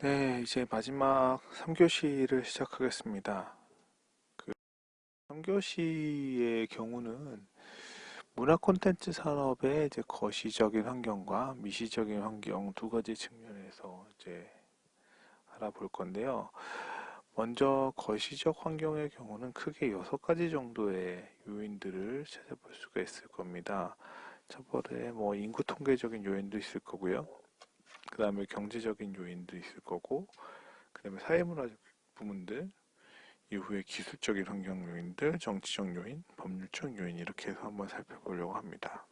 네, 이제 마지막 3교시를 시작하겠습니다. 그 3교시의 경우는 문화 콘텐츠 산업의 이제 거시적인 환경과 미시적인 환경 두 가지 측면에서 이제 알아볼 건데요. 먼저 거시적 환경의 경우는 크게 여섯 가지 정도의 요인들을 찾아볼 수가 있을 겁니다. 첫 번째 뭐 인구 통계적인 요인도 있을 거고요. 그 다음에 경제적인 요인도 있을 거고 그 다음에 사회문화적 부분들 이후에 기술적인 환경 요인들 정치적 요인 법률적 요인 이렇게 해서 한번 살펴보려고 합니다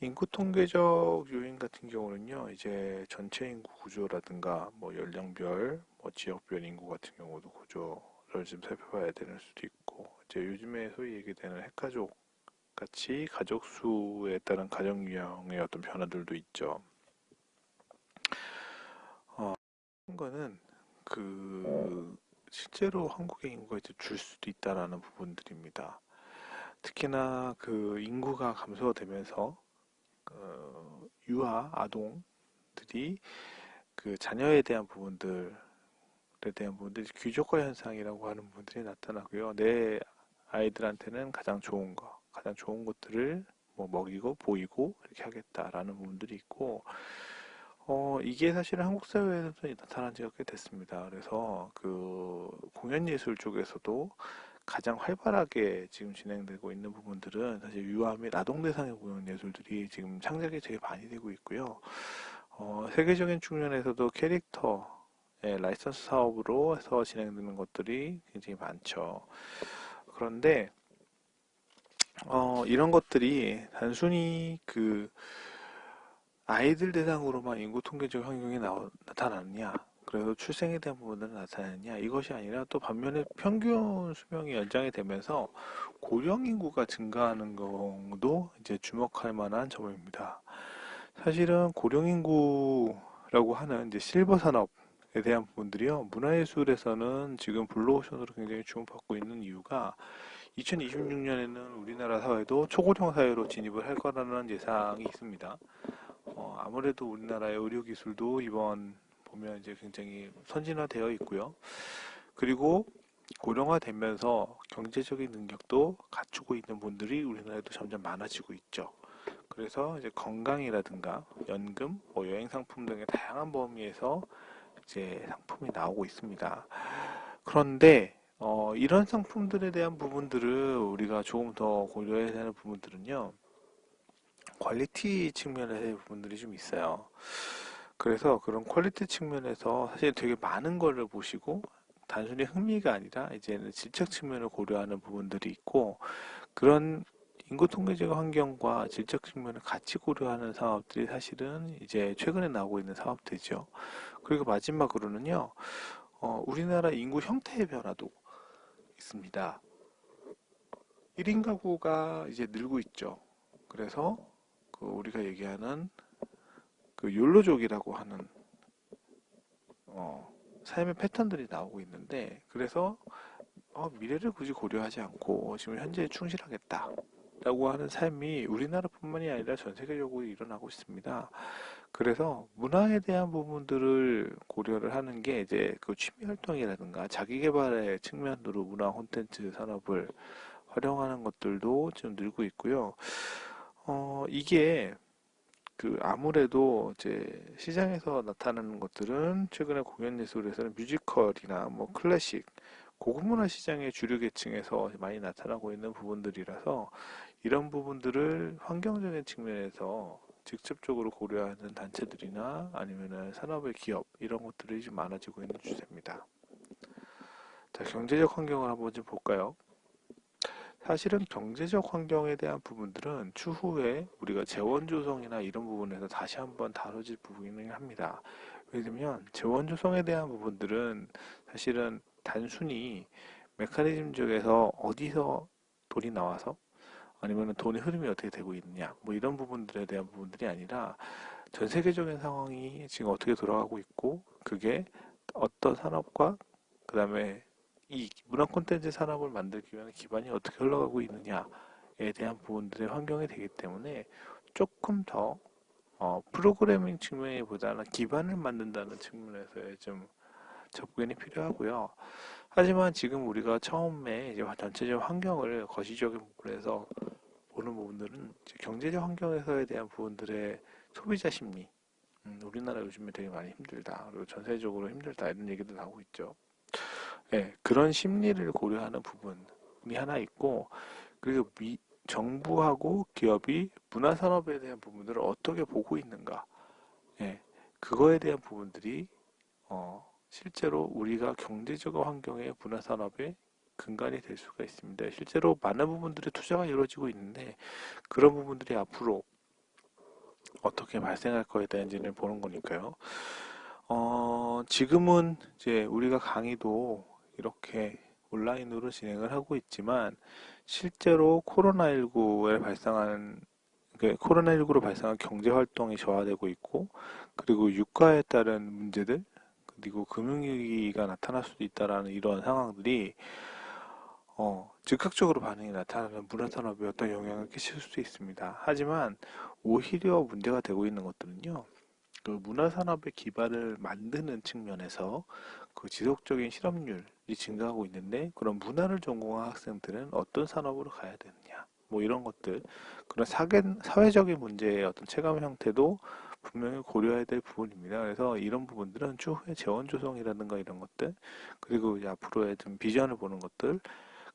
인구 통계적 요인 같은 경우는요 이제 전체 인구 구조라든가 뭐 연령별 뭐 지역별 인구 같은 경우도 구조를 좀 살펴봐야 되는 수도 있고 이제 요즘에 소위 얘기되는 핵가족 같이 가족 수에 따른 가정 유형의 어떤 변화들도 있죠. 거는 그 실제로 한국의 인구가 이제 줄 수도 있다라는 부분들입니다. 특히나 그 인구가 감소되면서 그 유아 아동들이 그 자녀에 대한 부분들에 대한 부분들이 귀족화 현상이라고 하는 부분들이 나타나고요. 내 아이들한테는 가장 좋은 거, 가장 좋은 것들을 뭐 먹이고 보이고 이렇게 하겠다라는 부분들이 있고 어, 이게 사실은 한국 사회에서 나타난 지가 꽤 됐습니다. 그래서 그 공연 예술 쪽에서도 가장 활발하게 지금 진행되고 있는 부분들은 사실 유아 및 아동 대상의 공연 예술들이 지금 창작이 되게 많이 되고 있고요. 어, 세계적인 측면에서도 캐릭터의 라이선스 사업으로 해서 진행되는 것들이 굉장히 많죠. 그런데 어, 이런 것들이 단순히 그 아이들 대상으로만 인구 통계적 환경이 나, 나타나느냐 그래서 출생에 대한 부분은 나타나느냐 이것이 아니라 또 반면에 평균 수명이 연장이 되면서 고령 인구가 증가하는 것도 이제 주목할 만한 점입니다. 사실은 고령 인구라고 하는 이제 실버 산업에 대한 부분들이요 문화예술에서는 지금 블루오션으로 굉장히 주목받고 있는 이유가 2026년에는 우리나라 사회도 초고령 사회로 진입을 할 거라는 예상이 있습니다. 어, 아무래도 우리나라의 의료 기술도 이번 보면 이제 굉장히 선진화되어 있고요. 그리고 고령화되면서 경제적인 능력도 갖추고 있는 분들이 우리나라에도 점점 많아지고 있죠. 그래서 이제 건강이라든가 연금, 뭐 여행 상품 등의 다양한 범위에서 이제 상품이 나오고 있습니다. 그런데 어, 이런 상품들에 대한 부분들을 우리가 조금 더 고려해야 하는 부분들은요. 퀄리티 측면의 부분들이 좀 있어요. 그래서 그런 퀄리티 측면에서 사실 되게 많은 거를 보시고 단순히 흥미가 아니라 이제는 질적 측면을 고려하는 부분들이 있고 그런 인구 통계적 환경과 질적 측면을 같이 고려하는 사업들이 사실은 이제 최근에 나오고 있는 사업들이죠. 그리고 마지막으로는요, 어, 우리나라 인구 형태의 변화도 있습니다. 1인 가구가 이제 늘고 있죠. 그래서 그 우리가 얘기하는 그 욜로족이라고 하는 어, 삶의 패턴들이 나오고 있는데 그래서 어, 미래를 굳이 고려하지 않고 지금 현재에 충실하겠다 라고 하는 삶이 우리나라뿐만이 아니라 전 세계적으로 일어나고 있습니다. 그래서 문화에 대한 부분들을 고려를 하는 게 이제 그 취미 활동이라든가 자기 개발의 측면으로 문화 콘텐츠 산업을 활용하는 것들도 좀 늘고 있고요. 어, 이게 그 아무래도 이제 시장에서 나타나는 것들은 최근에 공연 예술에서는 뮤지컬이나 뭐 클래식 고급 문화 시장의 주류 계층에서 많이 나타나고 있는 부분들이라서 이런 부분들을 환경적인 측면에서 직접적으로 고려하는 단체들이나 아니면은 산업의 기업 이런 것들이 좀 많아지고 있는 추세입니다. 자, 경제적 환경을 한번 좀 볼까요? 사실은 경제적 환경에 대한 부분들은 추후에 우리가 재원 조성이나 이런 부분에서 다시 한번 다뤄질 부분이긴 합니다. 왜냐면 재원 조성에 대한 부분들은 사실은 단순히 메커니즘적에서 어디서 돈이 나와서 아니면 돈의 흐름이 어떻게 되고 있느냐 뭐 이런 부분들에 대한 부분들이 아니라 전 세계적인 상황이 지금 어떻게 돌아가고 있고 그게 어떤 산업과 그 다음에 이 문화 콘텐츠 산업을 만들기 위한 기반이 어떻게 흘러가고 있느냐에 대한 부분들의 환경이 되기 때문에 조금 더 어, 프로그래밍 측면보다는 기반을 만든다는 측면에서의 좀 접근이 필요하고요. 하지만 지금 우리가 처음에 이제 전체적 환경을 거시적인 부분에서 보는 부분들은 경제적 환경에서에 대한 부분들의 소비자 심리, 음, 우리나라 요즘에 되게 많이 힘들다. 그리고 전 세계적으로 힘들다. 이런 얘기도 나오고 있죠. 예, 그런 심리를 고려하는 부분이 하나 있고, 그리고 미, 정부하고 기업이 문화산업에 대한 부분들을 어떻게 보고 있는가. 예, 그거에 대한 부분들이, 어, 실제로 우리가 경제적 환경의 문화산업의 근간이 될 수가 있습니다. 실제로 많은 부분들의 투자가 이루어지고 있는데, 그런 부분들이 앞으로 어떻게 발생할 거에 대한지를 보는 거니까요. 어, 지금은 이제 우리가 강의도 이렇게 온라인으로 진행을 하고 있지만 실제로 코로나19에 발생한 그 코로나19로 발생한 경제 활동이 저하되고 있고 그리고 유가에 따른 문제들 그리고 금융위기가 나타날 수도 있다라는 이런 상황들이 어, 즉각적으로 반응이 나타나는 문화산업에 어떤 영향을 끼칠 수도 있습니다. 하지만 오히려 문제가 되고 있는 것들은요. 그 문화산업의 기반을 만드는 측면에서 그 지속적인 실업률이 증가하고 있는데 그런 문화를 전공한 학생들은 어떤 산업으로 가야 되느냐 뭐 이런 것들 그런 사회, 사회적인 문제의 어떤 체감 형태도 분명히 고려해야 될 부분입니다. 그래서 이런 부분들은 추후에 재원 조성이라든가 이런 것들 그리고 앞으로의 좀 비전을 보는 것들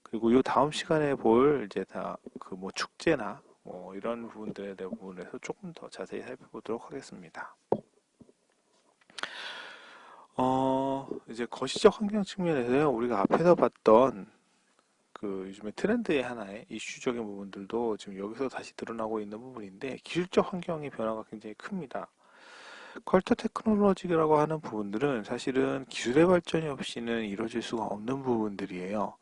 그리고 이 다음 시간에 볼 이제 다 그 뭐 축제나 뭐 이런 부분들에 대한 부분에서 조금 더 자세히 살펴보도록 하겠습니다. 어, 이제 거시적 환경 측면에서요, 우리가 앞에서 봤던 그 요즘에 트렌드의 하나의 이슈적인 부분들도 지금 여기서 다시 드러나고 있는 부분인데, 기술적 환경의 변화가 굉장히 큽니다. 컬처 테크놀로지라고 하는 부분들은 사실은 기술의 발전이 없이는 이루어질 수가 없는 부분들이에요.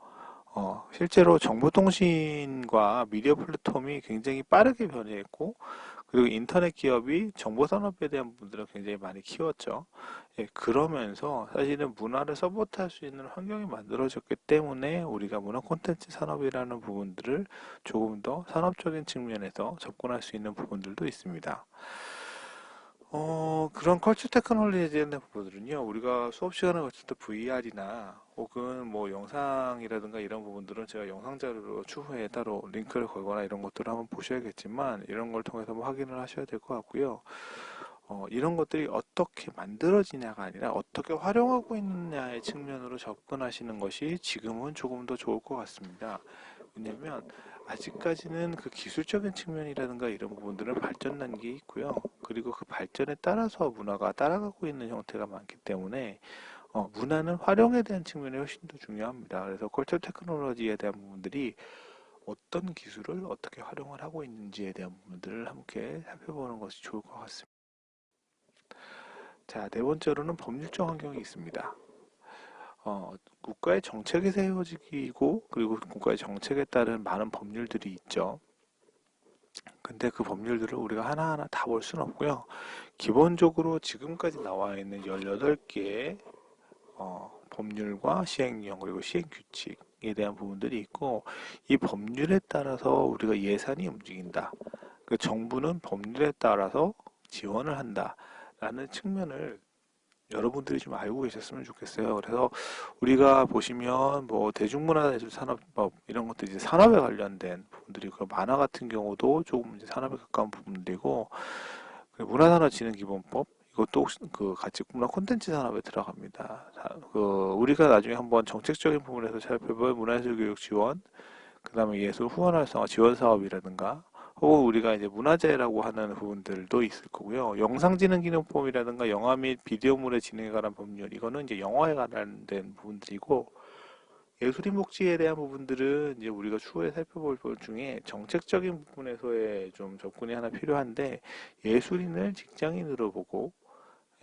어, 실제로 정보통신과 미디어 플랫폼이 굉장히 빠르게 변해있고 그리고 인터넷 기업이 정보 산업에 대한 부분들을 굉장히 많이 키웠죠. 예, 그러면서 사실은 문화를 서포트할 수 있는 환경이 만들어졌기 때문에 우리가 문화 콘텐츠 산업이라는 부분들을 조금 더 산업적인 측면에서 접근할 수 있는 부분들도 있습니다. 어, 그런 컬처 테크놀로지에 대한 부분들은요, 우리가 수업 시간을 거칠 때 VR이나 혹은 뭐 영상이라든가 이런 부분들은 제가 영상 자료로 추후에 따로 링크를 걸거나 이런 것들을 한번 보셔야겠지만 이런 걸 통해서 뭐 확인을 하셔야 될 것 같고요. 어, 이런 것들이 어떻게 만들어지냐가 아니라 어떻게 활용하고 있느냐의 측면으로 접근하시는 것이 지금은 조금 더 좋을 것 같습니다. 왜냐면 아직까지는 그 기술적인 측면이라든가 이런 부분들은 발전 단계에 있고요. 그리고 그 발전에 따라서 문화가 따라가고 있는 형태가 많기 때문에 어, 문화는 활용에 대한 측면이 훨씬 더 중요합니다. 그래서 컬처 테크놀로지에 대한 부분들이 어떤 기술을 어떻게 활용을 하고 있는지에 대한 부분들을 함께 살펴보는 것이 좋을 것 같습니다. 자, 네 번째로는 법률적 환경이 있습니다. 어, 국가의 정책이 세워지고 그리고 국가의 정책에 따른 많은 법률들이 있죠. 근데 그 법률들을 우리가 하나하나 다 볼 수는 없고요. 기본적으로 지금까지 나와 있는 18개의 어, 법률과 시행령 그리고 시행규칙에 대한 부분들이 있고 이 법률에 따라서 우리가 예산이 움직인다. 그 정부는 법률에 따라서 지원을 한다. 라는 측면을 여러분들이 좀 알고 계셨으면 좋겠어요. 그래서 우리가 보시면 뭐 대중문화예술 산업법 이런 것들 이제 산업에 관련된 부분들이고 만화 같은 경우도 조금 이제 산업에 가까운 부분들이고 그 문화산업진흥기본법 이것도 그 같이 문화 콘텐츠 산업에 들어갑니다. 그 우리가 나중에 한번 정책적인 부분에서 살펴볼 문화예술 교육 지원, 그 다음에 예술 후원 활성화 지원 사업이라든가 혹은 우리가 이제 문화재라고 하는 부분들도 있을 거고요. 영상지능기능법이라든가 영화 및 비디오물의 진행에 관한 법률 이거는 이제 영화에 관련된 부분들이고 예술인 복지에 대한 부분들은 이제 우리가 추후에 살펴볼 것 중에 정책적인 부분에서의 좀 접근이 하나 필요한데 예술인을 직장인으로 보고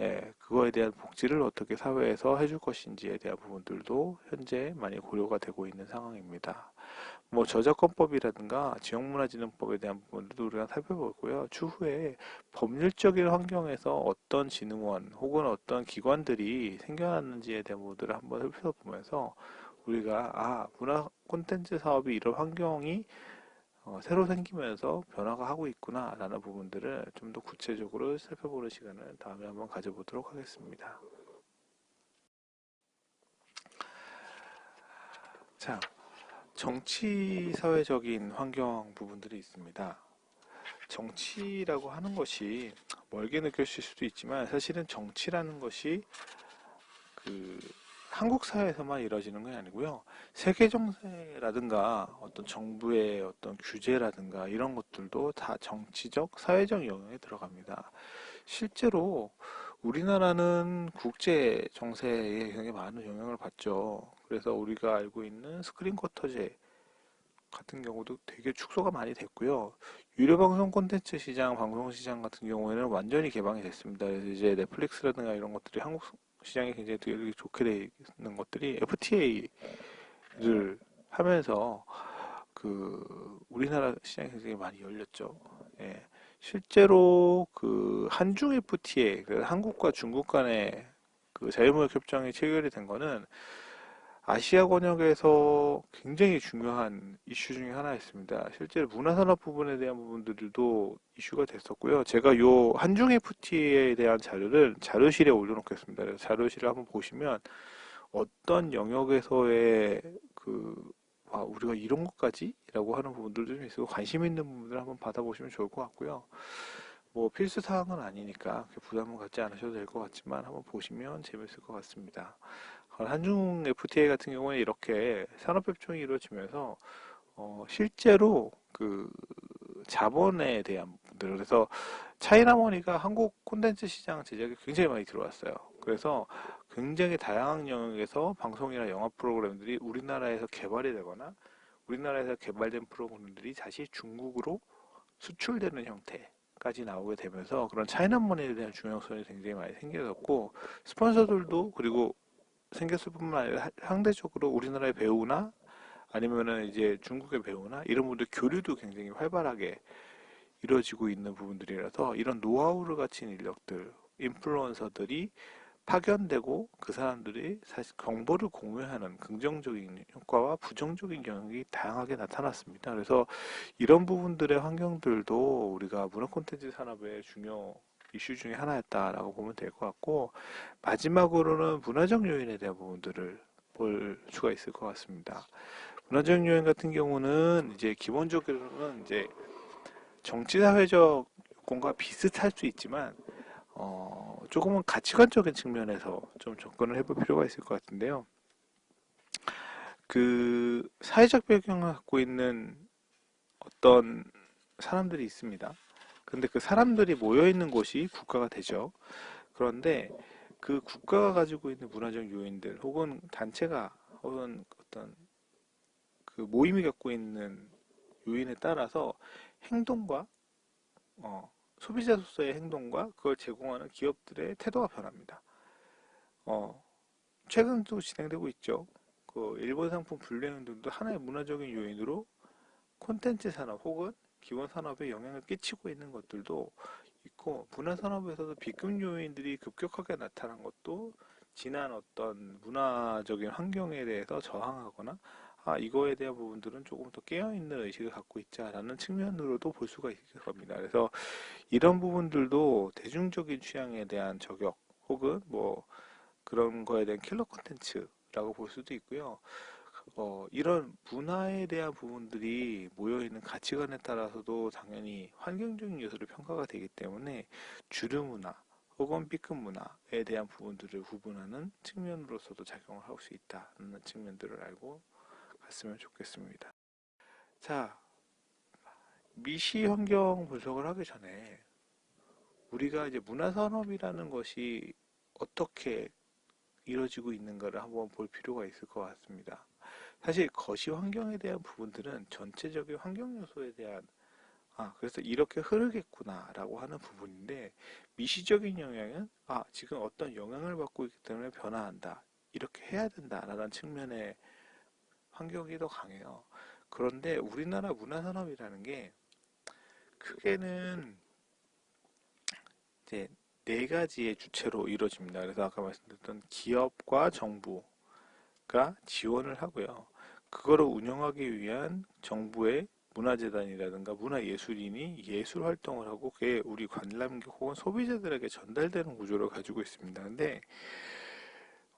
예, 그거에 대한 복지를 어떻게 사회에서 해줄 것인지에 대한 부분들도 현재 많이 고려가 되고 있는 상황입니다. 뭐 저작권법이라든가 지역문화진흥법에 대한 부분들도 우리가 살펴보고요. 추후에 법률적인 환경에서 어떤 진흥원 혹은 어떤 기관들이 생겨났는지에 대한 부분들을 한번 살펴보면서 우리가 아 문화 콘텐츠 사업이 이런 환경이 어, 새로 생기면서 변화가 하고 있구나라는 부분들을 좀 더 구체적으로 살펴보는 시간을 다음에 한번 가져보도록 하겠습니다. 자, 정치 사회적인 환경 부분들이 있습니다. 정치라고 하는 것이 멀게 느껴질 수도 있지만 사실은 정치라는 것이 그 한국 사회에서만 이루어지는 건 아니고요. 세계 정세라든가 어떤 정부의 어떤 규제라든가 이런 것들도 다 정치적, 사회적 영역에 들어갑니다. 실제로 우리나라는 국제 정세에 굉장히 많은 영향을 받죠. 그래서 우리가 알고 있는 스크린 쿼터제 같은 경우도 되게 축소가 많이 됐고요. 유료 방송 콘텐츠 시장, 방송 시장 같은 경우에는 완전히 개방이 됐습니다. 그래서 이제 넷플릭스라든가 이런 것들이 한국 시장이 굉장히 되게 좋게 되어 있는 것들이 FTA를 하면서 그 우리나라 시장이 굉장히 많이 열렸죠. 예. 실제로 그 한중 FTA, 그 한국과 중국 간의 그 자유무역 협정이 체결이 된 거는 아시아 권역에서 굉장히 중요한 이슈 중에 하나였습니다. 실제로 문화산업 부분에 대한 부분들도 이슈가 됐었고요. 제가 요 한중 FTA에 대한 자료를 자료실에 올려놓겠습니다. 그래서 자료실을 한번 보시면 어떤 영역에서의 그 아, 우리가 이런 것까지? 라고 하는 부분들도 좀 있고 관심 있는 부분들 한번 받아보시면 좋을 것 같고요. 뭐 필수 사항은 아니니까 부담을 갖지 않으셔도 될 것 같지만 한번 보시면 재밌을 것 같습니다. 한중 FTA 같은 경우에 이렇게 산업협정이 이루어지면서 어, 실제로 그 자본에 대한 부분들 그래서 차이나머니가 한국 콘텐츠 시장 제작에 굉장히 많이 들어왔어요. 그래서 굉장히 다양한 영역에서 방송이나 영화 프로그램들이 우리나라에서 개발이 되거나 우리나라에서 개발된 프로그램들이 다시 중국으로 수출되는 형태까지 나오게 되면서 그런 차이나머니에 대한 중요성이 굉장히 많이 생겨졌고 스폰서들도 그리고 생겼을 뿐만 아니라 상대적으로 우리나라의 배우나 아니면은 이제 중국의 배우나 이런 분들 교류도 굉장히 활발하게 이루어지고 있는 부분들이라서 이런 노하우를 갖춘 인력들, 인플루언서들이 파견되고 그 사람들이 사실 정보를 공유하는 긍정적인 효과와 부정적인 영역이 다양하게 나타났습니다. 그래서 이런 부분들의 환경들도 우리가 문화 콘텐츠 산업의 중요 이슈 중에 하나였다라고 보면 될 것 같고 마지막으로는 문화적 요인에 대한 부분들을 볼 수가 있을 것 같습니다. 문화적 요인 같은 경우는 이제 기본적으로는 이제 정치 사회적 요건과 비슷할 수 있지만 어 조금은 가치관적인 측면에서 좀 접근을 해볼 필요가 있을 것 같은데요. 그 사회적 배경을 갖고 있는 어떤 사람들이 있습니다. 근데 그 사람들이 모여 있는 곳이 국가가 되죠. 그런데 그 국가가 가지고 있는 문화적 요인들 혹은 단체가 혹은 어떤 그 모임이 갖고 있는 요인에 따라서 행동과 어, 소비자로서의 행동과 그걸 제공하는 기업들의 태도가 변합니다. 어, 최근도 진행되고 있죠. 그 일본 상품 불매운동도 하나의 문화적인 요인으로 콘텐츠 산업 혹은 기본 산업에 영향을 끼치고 있는 것들도 있고 문화 산업에서도 비급 요인들이 급격하게 나타난 것도 지난 어떤 문화적인 환경에 대해서 저항하거나 아 이거에 대한 부분들은 조금 더 깨어있는 의식을 갖고 있자라는 측면으로도 볼 수가 있을 겁니다. 그래서 이런 부분들도 대중적인 취향에 대한 저격 혹은 뭐 그런 거에 대한 킬러 콘텐츠라고 볼 수도 있고요. 어, 이런 문화에 대한 부분들이 모여있는 가치관에 따라서도 당연히 환경적인 요소를 평가가 되기 때문에 주류 문화 혹은 B급 문화에 대한 부분들을 구분하는 측면으로서도 작용을 할 수 있다는 측면들을 알고 갔으면 좋겠습니다. 자, 미시 환경 분석을 하기 전에 우리가 이제 문화산업이라는 것이 어떻게 이루어지고 있는가를 한번 볼 필요가 있을 것 같습니다. 사실 거시 환경에 대한 부분들은 전체적인 환경 요소에 대한 아 그래서 이렇게 흐르겠구나 라고 하는 부분인데 미시적인 영향은 아 지금 어떤 영향을 받고 있기 때문에 변화한다 이렇게 해야 된다 라는 측면의 환경이 더 강해요. 그런데 우리나라 문화산업이라는 게 크게는 이제 네 가지의 주체로 이루어집니다. 그래서 아까 말씀드렸던 기업과 정부 가 지원을 하고요. 그거를 운영하기 위한 정부의 문화재단이라든가 문화예술인이 예술 활동을 하고 그게 우리 관람객 혹은 소비자들에게 전달되는 구조를 가지고 있습니다. 근데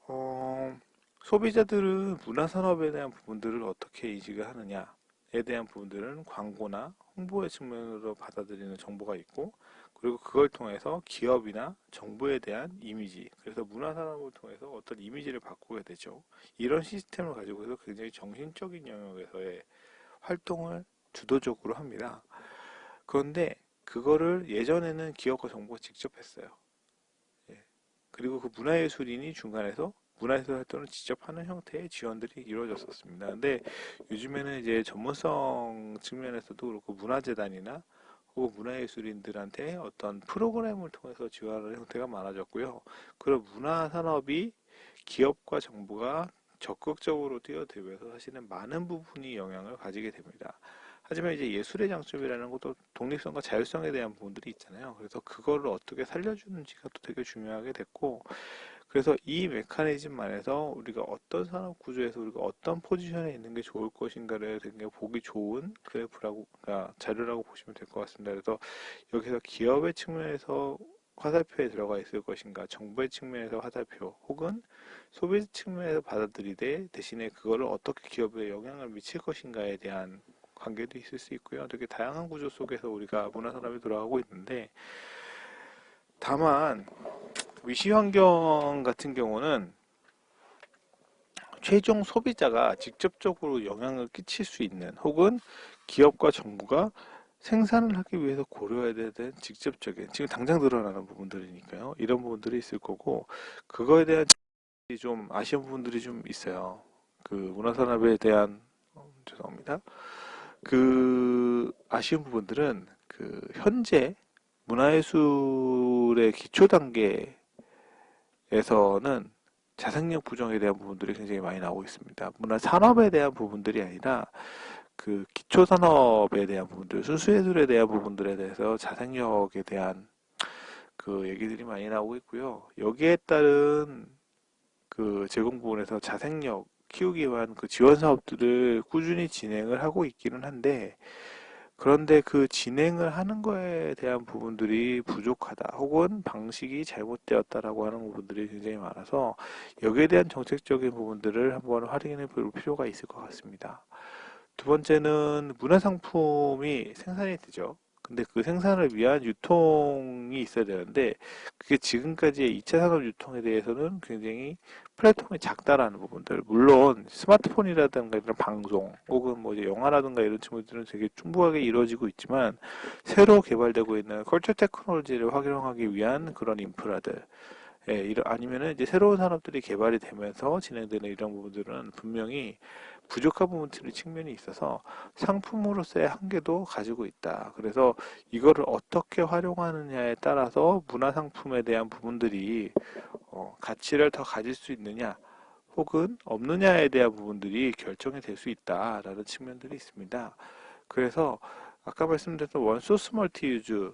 어, 소비자들은 문화산업에 대한 부분들을 어떻게 인식을 하느냐에 대한 부분들은 광고나 홍보의 측면으로 받아들이는 정보가 있고 그리고 그걸 통해서 기업이나 정부에 대한 이미지 그래서 문화산업을 통해서 어떤 이미지를 바꾸게 되죠. 이런 시스템을 가지고 해서 굉장히 정신적인 영역에서의 활동을 주도적으로 합니다. 그런데 그거를 예전에는 기업과 정부가 직접 했어요. 예. 그리고 그 문화예술인이 중간에서 문화예술 활동을 직접 하는 형태의 지원들이 이루어졌었습니다. 근데 요즘에는 이제 전문성 측면에서도 그렇고 문화재단이나 혹은 문화예술인들한테 어떤 프로그램을 통해서 지원하는 형태가 많아졌고요. 그런 문화산업이 기업과 정부가 적극적으로 뛰어들면서 사실은 많은 부분이 영향을 가지게 됩니다. 하지만 이제 예술의 장점이라는 것도 독립성과 자율성에 대한 부분들이 있잖아요. 그래서 그거를 어떻게 살려주는지가 또 되게 중요하게 됐고, 그래서 이 메커니즘 안에서 우리가 어떤 산업 구조에서 우리가 어떤 포지션에 있는 게 좋을 것인가를 되게 보기 좋은 그래프라고, 그러니까 자료라고 보시면 될 것 같습니다. 그래서 여기서 기업의 측면에서 화살표에 들어가 있을 것인가, 정부의 측면에서 화살표, 혹은 소비 측면에서 받아들이되 대신에 그거를 어떻게 기업에 영향을 미칠 것인가에 대한 관계도 있을 수 있고요. 되게 다양한 구조 속에서 우리가 문화산업이 돌아가고 있는데 다만 위시 환경 같은 경우는 최종 소비자가 직접적으로 영향을 끼칠 수 있는 혹은 기업과 정부가 생산을 하기 위해서 고려해야 되는 직접적인 지금 당장 드러나는 부분들이니까요. 이런 부분들이 있을 거고 그거에 대한 좀 아쉬운 부분들이 좀 있어요. 그 문화산업에 대한 어, 죄송합니다. 그 아쉬운 부분들은 그 현재 문화예술의 기초 단계 에서는 자생력 부정에 대한 부분들이 굉장히 많이 나오고 있습니다. 문화 산업에 대한 부분들이 아니라 그 기초 산업에 대한 부분들, 순수예술에 대한 부분들에 대해서 자생력에 대한 그 얘기들이 많이 나오고 있고요. 여기에 따른 그 제공 부분에서 자생력 키우기 위한 그 지원 사업들을 꾸준히 진행을 하고 있기는 한데 그런데 그 진행을 하는 거에 대한 부분들이 부족하다 혹은 방식이 잘못되었다라고 하는 부분들이 굉장히 많아서 여기에 대한 정책적인 부분들을 한번 활용해 볼 필요가 있을 것 같습니다. 두 번째는 문화상품이 생산이 되죠. 근데 그 생산을 위한 유통이 있어야 되는데 그게 지금까지의 2차 산업 유통에 대해서는 굉장히 플랫폼이 작다라는 부분들. 물론 스마트폰이라든가 이런 방송 혹은 뭐 이제 영화라든가 이런 친구들은 되게 충분하게 이루어지고 있지만 새로 개발되고 있는 컬처 테크놀로지를 활용하기 위한 그런 인프라들 예, 이런 아니면은 이제 새로운 산업들이 개발이 되면서 진행되는 이런 부분들은 분명히 부족한 부분들이 측면이 있어서 상품으로서의 한계도 가지고 있다. 그래서 이거를 어떻게 활용하느냐에 따라서 문화 상품에 대한 부분들이 어, 가치를 더 가질 수 있느냐 혹은 없느냐에 대한 부분들이 결정이 될 수 있다라는 측면들이 있습니다. 그래서 아까 말씀드렸던 원소스 멀티 유즈